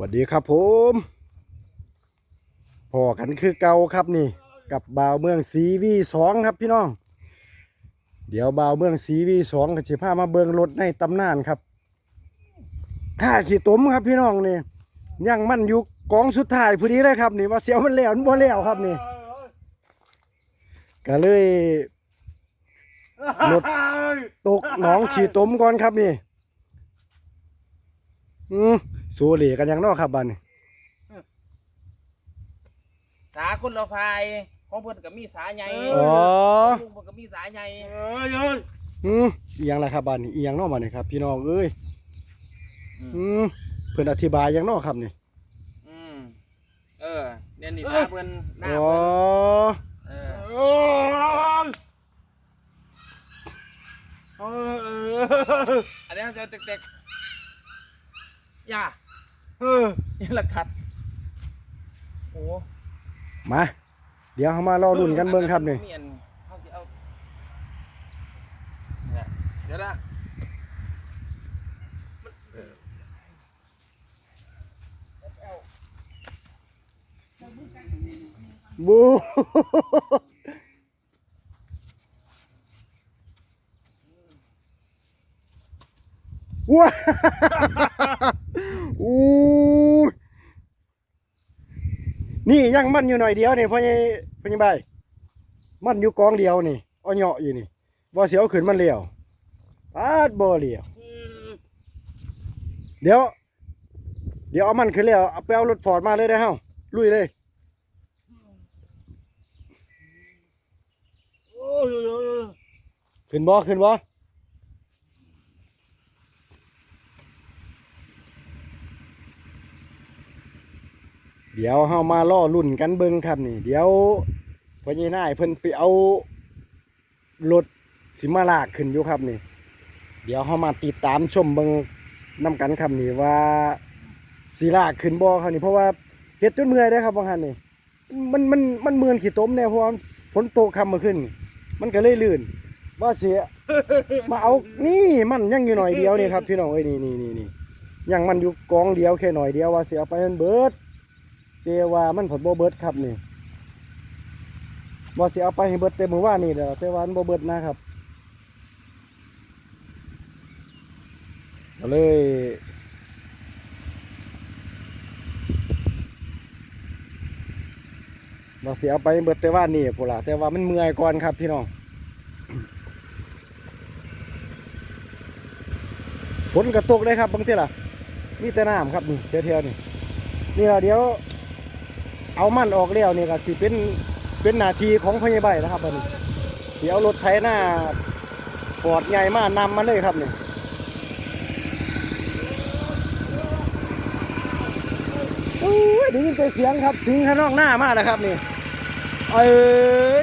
วัสดีครับผมพอกันคือเก่าครับนี่ กับบ่าวเมืองสีวีสองครับพี่น้อง เดี๋ยวบ่าวเมืองสีวีสองก็จะพามาเบิงรถในตำนานครับค่าขี่ต้มครับพี่น้องนี่ยังมันอยู่กองสุดท้ายพอดีเลยครับนี่ว่าเสียวมันแล้วมันบ่แล้วครับนี่ก็เลยรถตกหนองขี่ต้มก่อนครับนี่ อืมสูเหลีกันยังนอกครับบัดนสาคนละไฟของเพิ่นก็มีสาใหญ่อ๋อลุงเพิ่นก็มีสาใหญ่เอ้ยเอ้ยอืมอีหยังล่ะครับบัดนี่อีหยังนอกบัดนี่ครับ พี่น้องเอ้ยอืมเพิ่นอธิบายหยังนอกครับนี่อืมเออเนี่ยนี่สาเพิ่นหน้าอ๋อเพิ่นเออโอ้ยเอ้ยอันนี้เขาจะเต็กๆอ ย่าเออนี่ละขัด โอ้มา เดี๋ยวเฮามารอรุ่นกันเบิ่งครับนี่มีอันเขาสิเอาเนี่ยเดี๋ยวนะบูว้าอู้ย นี่ยังมันอยู่หน่อยเดียวนี่พ่อใหญ่พ่อใหญ่ใบายมันอยู่กองเดียวนี่เอาเหยาะอยู่นี่ว่าเสียวขึ้นมันเลี้ยวปาดบ่เลี้ยวเดี๋ยว เดี๋ยวเอามันขึ้นแล้วเอาไปเอารถฟอร์ดมาเลยได้อเฮาลุยเลยโอ้ยโอ้ยโอ้ยขึ้นบ่ขึ้นบ่ เดี๋ยวเฮามาล่อรุ่นกันเบิ่งครับนี่ เดี๋ยวพญ่นายเพิ่นไปเอารถสิมาลากขึ้นอยู่ครับนี่ เดี๋ยวเฮามาติดตามชมเบิ่งนํกันครับนี่ว่าสิลากขึ้นบ่ครับนี่เพราะว่าเฮ็ดจนเมื่อยเด้ครับบางคันนี่มันมันมันเมือนขี้ต้มเนี่ยเพราะว่าฝนตกค่ำมื่อคืนมันก็เลยลื่นว่าเสียมาเอานี่มันยังอยู่หน่อยเดียวนี่ครับพี่น้องเอ้ยนี่นี่นี่นี่ยังมันอยู่กองเดียวแค่หน่อยเดียวว่าเสียเอาไปมันเบิด แต่ว่ามันผลบ่เบิดครับนี่ว่สีเอาไปให้เบิดแต่มือว่านี่เด้อแต่ว่ามันบ่เบิดนะครับก็เลยว่าเสียเอาไปเบิดแต่ว่านี่พุ่นล่ะแต่ว่ามันเมื่อยก่อนครับพี่น้องฝนกระตกเลยครับบางทีล่ะ มีแต่น้ำครับนี่เที่ยวๆนี่นี่ล่ะเดี๋ยว เอามันออกแล้วเนี่ยก็สิเป็นเป็นนาทีของพยาบาลนะครับอันนี้เดี๋ยวรถไถหน้าปอดใหญ่มากนำมาเลยครับเนี่ยโอ้ยได้ยินแต่เสียงครับ สิงข้างนอกหน้ามาแล้วครับนี่เอ้ย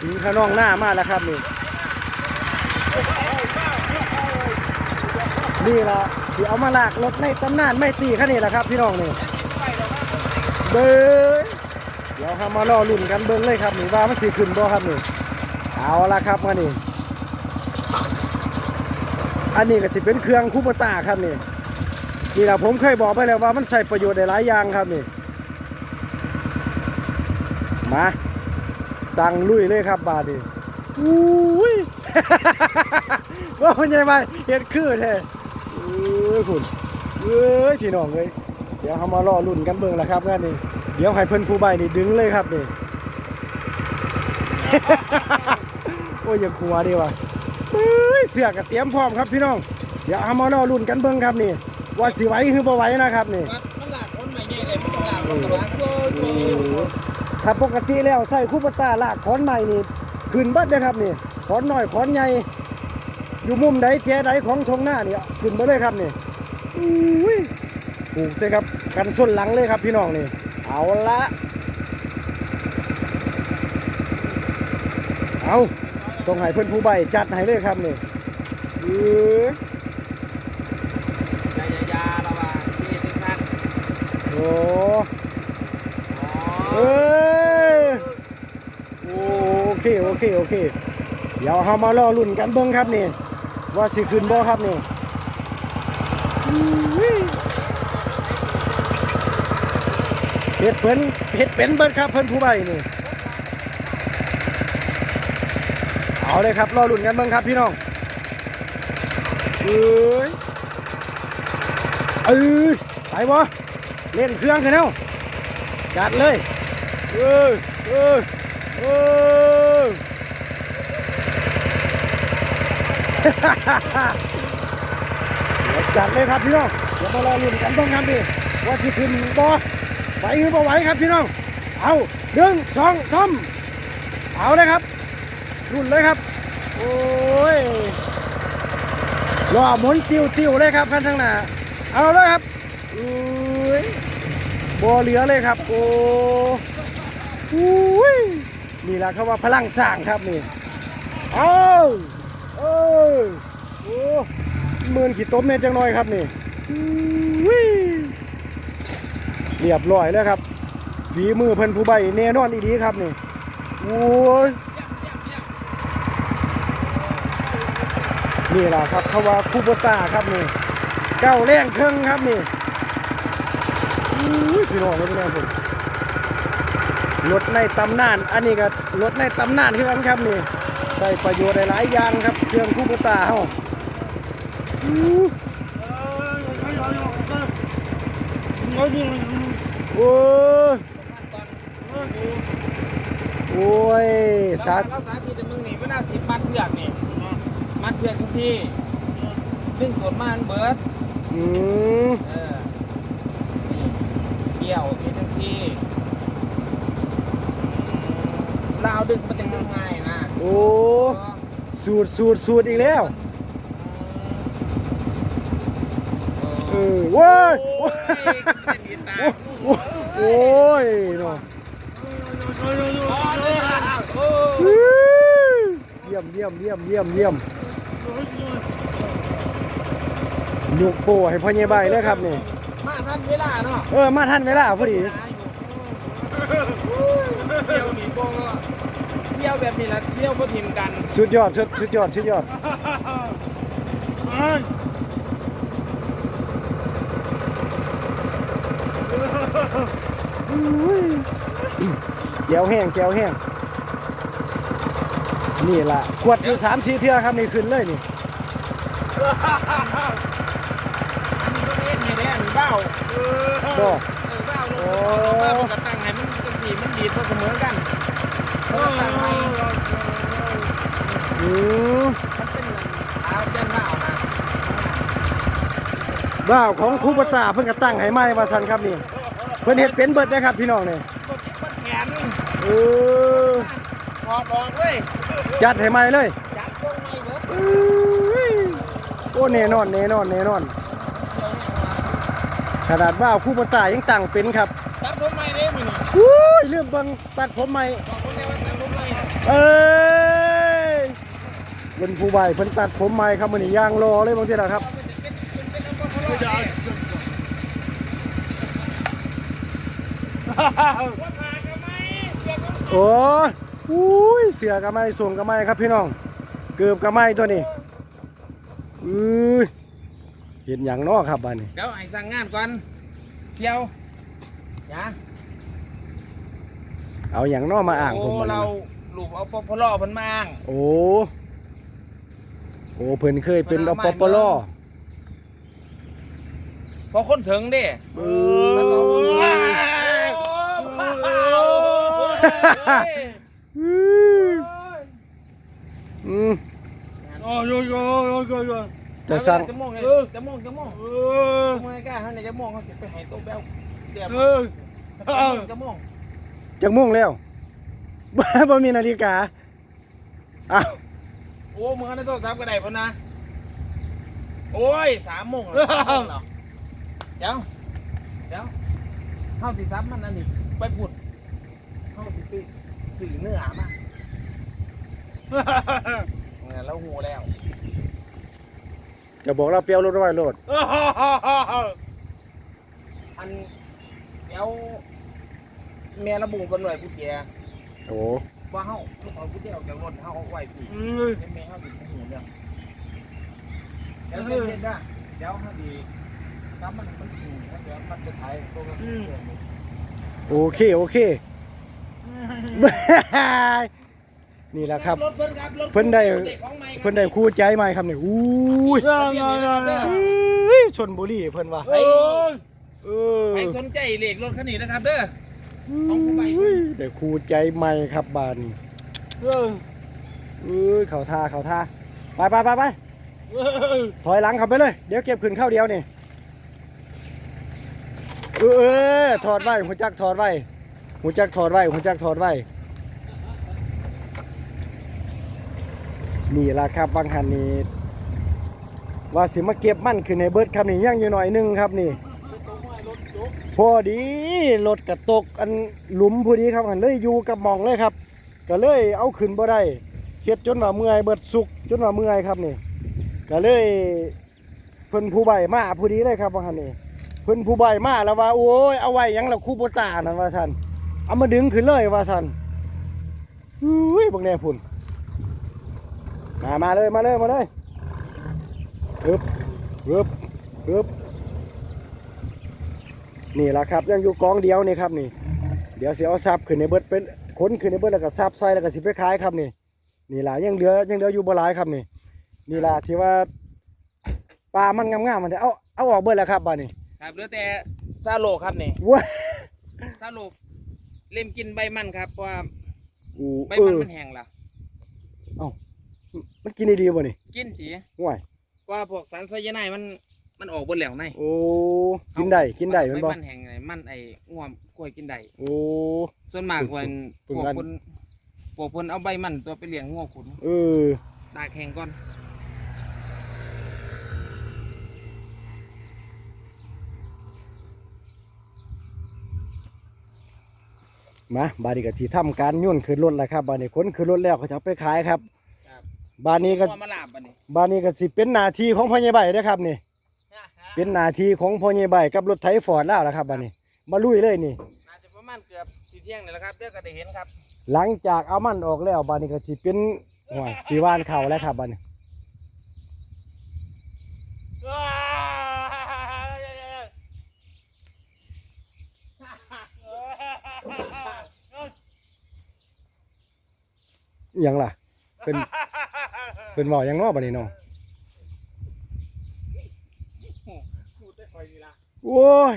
สิงข้างนอกหน้ามาแล้วครับนี่นี่ละที่เอามาลากรถในตำนานไม่ตีแค่นี้แหละครับ พี่น้องนี่ เบิ้งเดี๋ยวเรามารอลุ่นกันเบิ้งเลยครับนี่ว่ามันสีขึ้นบ่ครับนี่เอาละครับมานี่อันนี้ก็จะเป็นเครื่องคูปตาครับนี่นี่แหละผมเคยบอกไปแล้วว่ามันใส่ประโยชน์ได้หลายอย่างครับนี่มาสั่งลุยเลยครับบาดนี้อุ้ยว่าคุณยายไปเห็ดคือแท้เอ้ยคุณเอ้ยพี่น้องเลย เดี๋ยวเขามารอรุ่นกันเบิ่งแหละครับนั่นนี่เดี๋ยวให้เพิ่นผู้ใบนี่ดึงเลยครับนี่ โอ้ยอย่าขัวดีว่ะเอ้ยเสือกกระเตรียมพร้อมครับพี่น้อง เดี๋ยวเขามารอรุ่นกันเบิ่งครับนี่ ว่าสิไหวหรือบ่ไหวนะครับนี่ มันหลากคนใหม่ใหญ่เลยมันหลากคนกระบะโอ้ยโอ้ยถ้าปกติแล้วใส่คูปตาลากขอนใหม่นี่ขึ้นเบัดเลยครับนี่ขอนหน้อยขอนใหญ่อยู่มุมใดแจใดของทงหน้านี่ขึ้นมาเลยครับนี่อุ้ย ปลูกใส่ครับ กันส้นหลังเลยครับพี่น้องนี่ เอาละเอาต้องให้เพื่อนผู้ใบจัดให้เลยครับนี่เออยายาอยาละว่าที่ที่ท่านโอ้เออโอเค โอเค โอเค เดี๋ยวเรามารอรุ่นกันเบิ้งครับนี่ ว่าสิขึ้นบ่ครับนี่อุ้ย เฮ็ดเพิ่นเฮ็ดเป็นเบิดครับเพิ่นผู้ใบนี่เอาเลยครับรอลุ้นกันเบิ่งครับพี่น้องเอ้ยเอ้ยไปบ่เล่นเครื่องกันแล้วจัดเลยเออเออเออเดี๋ยจัดเลยครับพี่น้องเดี๋ยวมารอลุ้นกันเบ้างครับพี่ว่าสิขึ้นบ่ ไหวหรือบ่ไหวครับพี่น้อง เอาหนึ่งสองสามเอาเลยครับรุ่นเลยครับ โอ้ยรอหมุนติวติวเลยครับคันทางหน้า เอาเลยครับอุ้ยบ่เหลือเลยครับ โอ้อุ้ยนี่แหละเขาว่าพลังสร้างครับนี่เอาเออโอ้หมื่นขีดต้มเนี่ยจังน้อยครับนี่อุ้ย เรียบร้อยแล้วครับฝีมือเพิ่นผู้ใบแน่นอนอีดีครับนี่โอ้ยนี่ล่ะครับเขาว่าคูโบต้าครับนี่เก้าแรงเครื่องครับนี่อุ้ยพี่น้องเลยพี่น้องผมรถในตำนาน อันนี้ก็รถในตำนานคือกันครับนี่ได้ประโยชน์หลายอย่างครับ เครื่องคูโบต้าเฮา โอ้ยโอ้ยสาสาเราสาธิตมึงนี่เวลาสิมัดเชือกนี่มัดเชือกทังทีดึงต้นมามันเบิร์ดอืมเออเกี่ยวที่ทังทีเราเอาดึงมันจะดึงง่ายนะโอ้สูตรสูตรสูตรอีกแล้วเออว้ย โอ้ยเป็นดีตา โอ้ยเนาะโอ้เยี่ยมเยี่ยมเยี่ยมเยี่ยมเยี่ยมยกโป้ให้พ่อใหญ่ใบเลยครับนี่มาทันเวลาเนาะเออมาทันเวลาพอดีเที่ยวนี่ก็เที่ยวแบบนี้ละเที่ยวก็ทิมกัน สุดยอดสุดสุดยอดสุดยอด แก้วแห้งแก้วแห้งนี่ล่ะขวดอยู่สามสี่เทื่อครับนี่ขึ้นเลยนี่อันนี้ก็เล่นให้ได้อันเบ้าก็เออเบ้าลงเบ้ามันก็ตั้งให้มันจังสีมันดีดเสมอกันเออตั้งให้อืมมันเป็นอาเจนเบ้านะบ้าวของครูปตาเพิ่นก็ตั้งให้ใหม่ว่าซั่นครับนี่เพิ่นเฮ็ดเป็นเบิดนะครับพี่น้องนี่ก็คิดว่าแขนเออถอดออกเลยจัดให้ใหม่เลยจัดตรงไม่เบิดเอ้ยโอ้แน่นอนแน่นอนแน่นอนเที่ยวเนี่ยมาขนาดบ้าวครูปตายังตั้งเป็นครับจัดผมไม่ได้มั้ยนี่อุ้ยลืมเบิ่งตัดผมใหม่บอกคนเดียวว่าจัดผมไม่เอ้ยเป็นผู้ใบเพิ่นตัดผมใหม่ครับมื้อนี้ย่างรอเลยบางทีล่ะครับ เป็นเป็นเป็นเป็นว่าผ่านกันไหมเกี่ยวกับ โอ้ยอุ้ยเสือกระไม้ส่งกระไม้ครับพี่น้อง เกือบกระไม้ตัวนี้อุ้ยเห็นอย่างนอกครับบ้านนี้เดี๋ยวไอ้สั่งงานก่อนเที่ยวอย่าเอาอย่างนอกมาอ่างผมโอ้มาเราเราลูกเอาปพลอเพิ่นมาอ้างโอ้โอ้เพิ่นเคยเป็นอปปลพอคนถึงเด้เอแล้วก็อ ว้าว โอืม Oh, yo, yo, yo, yo, yo. จะสั่งจะม่วงเลยจะม่วงจะม่วง Uh, จะม่วงกล้าเขาเนี่ยจะม่วงเขาสิไปห้โต๊ะแบวเดี๋ยวจะม่วงจังม่วงแล้วบ้าบ่มีนาฬิกาอ้าวโอ้มึงในโต๊ะทำกระได้พอนะโอ้ยสามโมงแล้วสามโมงแล้วเดี๋ยวเดี๋ยวเข้าสิซับมันอันนี้ไปพูด สื่อเนื้อมาเนี่ยแล้วหูแล้วจะบอกเราเปรียวรถไว้รถอันเดี๋ยวแม่ระบุกันหน่อยผู้เจียโอ้ว่าเฮาลูกเอาผู้เจียออกจากรถเฮาเอาไว้พี่ uh, แม่เฮาสิบ่หูเรื่องเดี๋ยวใจเย็นนะเดี๋ยวเฮาสิถ้ามันมันถูกนะเดี๋ยวมันจะถ่ายตัวกันอืมเโอเคโอเค นี่แหละครับรถเพิ่นครับรถเพิ่นได้ด็กของใหม่ครับเพิ่นได้คู่ใจใหม่ครับนี่อุ้ย Ya, ya, ya, ya. เฮ้ยชนบุรีเพิ่นว่าเฮ้ยเออใครสนใจเลขรถคันนี้นะครับเด้อของผู้ใหม่อุ้ยได้คู่ใจใหม่ครับบ้านนี้ Ya. เอ้ยเขาท่าเขาท่าไปไปไปไปถอยหลังขับไปเลย เดี๋ยวเก็บขึ้นข้าวเดียวนี่เออเออถอดไว้หัวจักถอดไว้ หัวจักถอดไว้หัวจักถอดไว้ นี่ล่ะครับบางหันนี่ว่าสิมาเก็บมั่นขึ้นในเบิดครับนี่ยังอยู่หน่อยนึงครับนี่ พอดีรถกระตกอันหลุมพอดีครับหันเลยอยู่กับมองเลยครับ ก็เลยเอาขึ้นบ่ได้เฮ็ดจนว่าเมื่อยเบิดสุกจนว่าเมื่อยครับนี่ก็เลยเพิ่นผู้ใบมาพอดีเลยครับว่าหันนี่เพิ่นผู้ใบมาแล้วว่าโอ้ยเอาไว้ยังละคูโบตานั่นว่าซั่น เอามาดึงขึ้นเลยว่าซั่นอุ้ยบักแน่พุ่นมามาเลยมาเลยมาเลยฮึบฮึบฮึบนี่ล่ะครับ ยังอยู่กองเดียวนี่ครับนี่ เดี๋ยวสิเอาซับขึ้นในเบิดเป็นขนขึ้นในเบิดแล้วก็ซับใส่แล้วก็สิไปขายครับนี่นี่ล่ะยังเหลือยังเหลืออยู่บ่หลายครับนี่ นี่ล่ะที่ว่าปลามันงามๆมันจะเอาเอาออกเบิดแล้วครับบัดนี้ครับเหลือแต่ซาโลครับนี่ว้าซาโล เล่มกินใบมันครับเพราะว่าอู้ใบเอมันอมันแห้งละมันกินได้ดีบ่นี่กินทีห่วยเพราะว่าพวกสารไซยาไนด์มันมันออกบนแล้วในโอ้กินได้กินได้แมันใบบ่มันแห้งไงมันไอ้ง่วงกล้วยกินได้โอ้ ส่วนมากคนเพิ่พงวกกันคนพวกคนเอาใบมันตัวไปเลี้ยงง่วงขุนเออตากแห้งก่อน มาบาดนี้ก็สิทำการย่นขึ้นรถแล้วครับบาดนี้ขนขึ้นรถแล้วเขาจะเอาไปขายครับครับบาดนี้ก็ง่วงมาลาบอันนี้บาดนี้ก็สิเป็นหน้าที่ของพ่อใหญ่ใบเด้อครับ นี่ เป็นหน้าที่ของพ่อใหญ่ใบกับรถไถฟอร์ดแล้วล่ะครับบาดนี้ มาลุยเลยนี่น่าจะประมาณเกือบสีเที่ยงนี่แหละครับเดี๋ยวก็ได้เห็นครับ หลังจากเอามันออกแล้วบาดนี้ก็สิเป็นห่วยสีว่านเข่าแล้วครับบาดนี้ อิห ยังล่ะเป็นเป็นเว่าหยังเนอบาดนี้เนาะพูดได้คอยดีละโอ้ย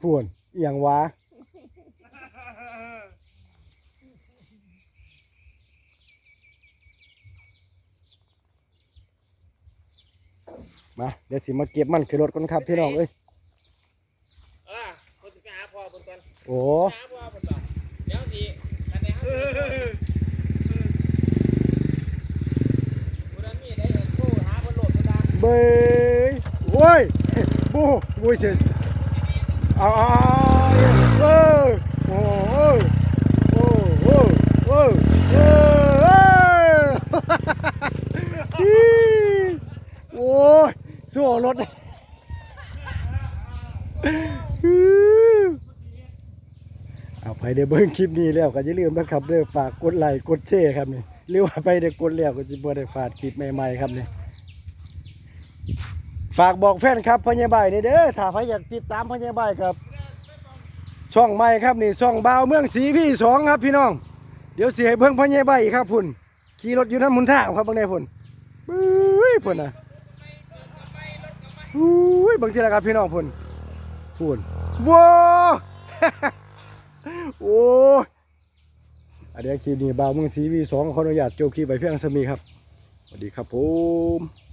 พวนอิหยังวะมาเดี๋ยวสิมาเก็บมันขึ้นรถก่อนครับพี่น้องเอ้ยเออคนจะไปหาพ่อคนก่อนโอ้ไปหาพ่อคนก่อนเดี๋ยวสิคันไหนครับคนนั้นมีได้เห็นผู้หาคนโหลดคนตาม เบ ยโอ้ยบูบูเสียเอาเอาเอาเอโอ้โอ้โอ้โอ้โอ้โอ้โอ้ยสู้รถเอาไปเดี๋ยวเบิ่งคลิปนี้แล้วก็อย่าลืมนะครับเด้อฝากกดไลค์กดแชร์ครับนี่หรือว่าไปเดี๋ยวกดแล้วก็จะบ่ได้พลาดคลิปใหม่ๆครับนี่ ฝากบอกแฟนครับพญาบายนี่เด้อถ้าใครอยากติดตามพญาบายครับ ช่องใหม่ครับนี่ช่องบ่าวเมืองสีพี่สองครับพี่น้อง เดี๋ยวเสียเบิ่งพญาบายอีกครับพุ่นขี่รถอยู่น้ำมุนท่าครับบางในพุ่นปุ้ยพุ่นนะปุ้ยบางทีละครับพี่น้องพุ่นพุ่นว้าโอ้อะเดี๋ยวคลิปนี้บ่าวเมืองสีวีสองขออนุญาตจบคลิปไปเพียงสมีครับสวัสดีครับผม